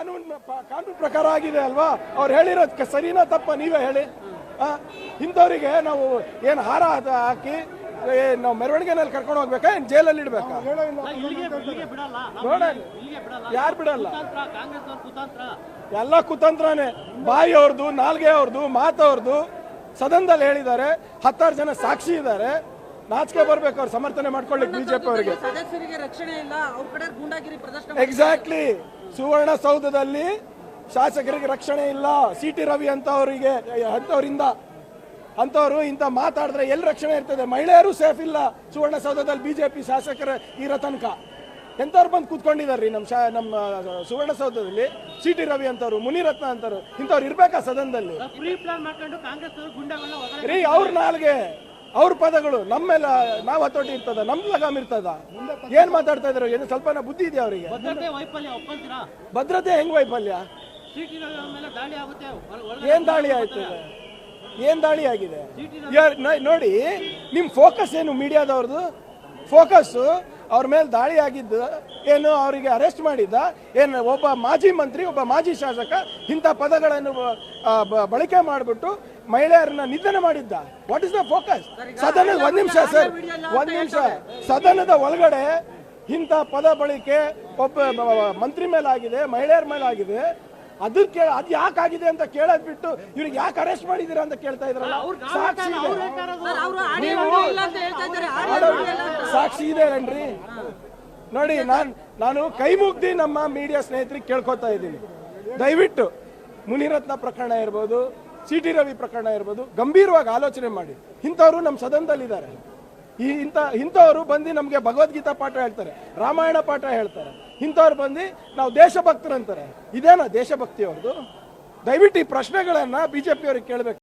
ಕಾನೂನು ಕಾನೂನು ಪ್ರಕಾರ ಆಗಿದೆ ಅಲ್ವಾ? ಅವ್ರು ಹೇಳಿರೋದಕ್ಕೆ ಕ- ಸರಿನಾ ತಪ್ಪ ನೀವೇ ಹೇಳಿ. ಆ, ಇಂಥವ್ರಿಗೆ ನಾವು ಏನು ಹಾರ ಹಾಕ- ನಾವು ಮೆರವಣಿಗೆನಲ್ಲಿ ಕರ್ಕೊಂಡು ಹೋಗ್ಬೇಕಾ? ಏನು ಜೈಲಲ್ಲಿ ಇಡ್ಬೇಕಾ? ಇಲ್ಲಿಗೆ ಇಲ್ಲಿಗೆ ಬಿಡಲ್ಲ. ನೋಡೋಣ. ಇಲ್ಲಿಗೆ ಬಿಡಲ್ಲ. ಯಾರು ಬಿಡಲ್ಲ? ಕುತಂತ್ರ ಕಾಂಗ್ರೆಸ್ ಅವ್ರ ಕುತಂತ್ರ. ಎಲ್ಲ ಕುತಂತ್ರನೇ. ಬಾಯಿ ಅವ್ರದ್ದು ನಾಲ್ಗೆ ಅವ್ರದ್ದು ಮಾತವ್ರದ್ದು ಸದನದಲ್ಲಿ ಹೇಳಿದ್ದಾರೆ. ಹತ್ತಾರು ಜನ ಸಾಕ್ಷಿ ಇದ್ದಾರೆ. ನಾಚಿಕೆ ಬರ್ಬೇಕು ಅವ್ರು ಸಮರ್ಥನೆ ಮಾಡ್ಕೊಳ್ಳಿ ಬಿಜೆಪಿ ಅವರಿಗೆ. ಸದಸ್ಯರಿಗೆ ರಕ್ಷಣೆ ಇಲ್ಲ. ಅವ್ರ ಕಡೆ ಗೂಂಡಾಗಿರಿ ಪ್ರದರ್ಶನ ಎಕ್ಸಾಕ್ಟ್ಲಿ ಸುವರ್ಣಸೌಧದಲ್ಲಿ ಶಾಸಕರಿಗೆ ರಕ್ಷಣೆ ಇಲ್ಲ. ಸಿ ಟಿ ರವಿ ಅಂತವರಿಗೆ ಅಂತವರಿಂದ ಅಂತವರು ಇಂಥ ಮಾತಾಡಿದ್ರೆ ಎಲ್ಲಿ ರಕ್ಷಣೆ ಇರ್ತದೆ? ಮಹಿಳೆಯರು ಸೇಫ್ ಇಲ್ಲ. ಸುವರ್ಣಸೌಧದಲ್ಲಿ ಪಿ ಶಾಸಕರ ಇರೋ ತನಕ. ಎಂಥವ್ರು ಬಂದು ಕೂತ್ಕೊಂಡಿದ್ದಾರೆ ನಮ್ಮ ಶಾ ನಮ್ಮ ಸುವರ್ಣಸೌಧದಲ್ಲಿ ಸಿ ಟಿ ರವಿ ಅಂತವ್ರು ಮುನಿರತ್ನ ಅಂತವ್ರು ಇಂಥವ್ರು ಇರ್ಬೇಕಾ ಸದನದಲ್ಲಿ? ರೀ ಅವ್ರ ನಾಲ್ಗೆ ಅವ್ರ ಪದಗಳು ನಮ್ಮೆಲ್ಲ ನಾವು ಹತೋಟಿ ಇರ್ತದ ನಮ್ ಲಗಾಮ್ ಇರ್ತದ. ಏನ್ ಮಾತಾಡ್ತಾ ಇದ್ರು ಏನು ಸ್ವಲ್ಪ ಬುದ್ಧಿ ಇದೆಯಾ ಅವರಿಗೆ? ಭದ್ರತೆ ಹೆಂಗ್ ವೈಫಲ್ಯ? ಏನ್ ದಾಳಿ ಆಯ್ತು? ಏನ್ ದಾಳಿ ಆಗಿದೆ? ನೋಡಿ ನಿಮ್ ಫೋಕಸ್ ಏನು ಮೀಡಿಯಾದವ್ರದ್ದು ಫೋಕಸ್ ಅವ್ರ ಮೇಲೆ ದಾಳಿ ಆಗಿದ್ದ ಏನು ಅವರಿಗೆ ಅರೆಸ್ಟ್ ಮಾಡಿದ್ದ ಏನು ಒಬ್ಬ ಮಾಜಿ ಮಂತ್ರಿ ಒಬ್ಬ ಮಾಜಿ ಶಾಸಕ ಇಂಥ ಪದಗಳನ್ನು ಬಳಕೆ ಮಾಡಿಬಿಟ್ಟು ಮಹಿಳೆಯರನ್ನ ನಿಂದನೆ ಮಾಡಿದ್ದ. ವಾಟ್ ಇಸ್ ದ ಫೋಕಸ್ ಸದನದ ಒಂದ್ ನಿಮಿಷ ಸರ್ ಒಂದ್ ನಿಮಿಷ. ಸದನದ ಒಳಗಡೆ ಇಂಥ ಪದ ಬಳಕೆ ಒಬ್ಬ ಮಂತ್ರಿ ಮೇಲಾಗಿದೆ ಮಹಿಳೆಯರ ಮೇಲಾಗಿದೆ. ಅದ್ರ ಕೇಳ ಅದ್ ಯಾಕಾಗಿದೆ ಆಗಿದೆ ಅಂತ ಕೇಳದ್ ಬಿಟ್ಟು ಇವ್ರಿಗೆ ಯಾಕೆ ಅರೆಸ್ಟ್ ಮಾಡಿದಿರ ಅಂತ ಕೇಳ್ತಾ ಇದ್ರಲ್ಲ? ಸಾಕ್ಷಿ ಇದೆ. ಸಾಕ್ಷಿ ಇದೆ ಏನ್ರಿ ನೋಡಿ ನಾನ್ ನಾನು ಕೈ ಮುಗ್ದಿ ನಮ್ಮ ಮೀಡಿಯಾ ಸ್ನೇಹಿತರಿಗೆ ಕೇಳ್ಕೊತಾ ಇದ್ದೀನಿ. ದಯವಿಟ್ಟು ಮುನಿರತ್ನ ಪ್ರಕರಣ ಇರ್ಬೋದು ಸಿ ಟಿ ರವಿ ಪ್ರಕರಣ ಇರ್ಬೋದು ಗಂಭೀರವಾಗಿ ಆಲೋಚನೆ ಮಾಡಿ. ಇಂಥವ್ರು ನಮ್ಮ ಸದನದಲ್ಲಿದ್ದಾರೆ. ಈ ಇಂಥ, ಇಂಥವ್ರು ಬಂದು ನಮಗೆ ಭಗವದ್ಗೀತಾ ಪಾಠ ಹೇಳ್ತಾರೆ, ರಾಮಾಯಣ ಪಾಠ ಹೇಳ್ತಾರೆ. ಇಂಥವ್ರು ಬಂದು ನಾವು ದೇಶಭಕ್ತರು ಅಂತಾರೆ ಇದೇನಾ ದೇಶಭಕ್ತಿ ಅವ್ರದ್ದು ದಯವಿಟ್ಟು ಈ ಪ್ರಶ್ನೆಗಳನ್ನ ಜೆ ಪಿಯವ್ರಿಗೆ ಕೇಳಬೇಕು.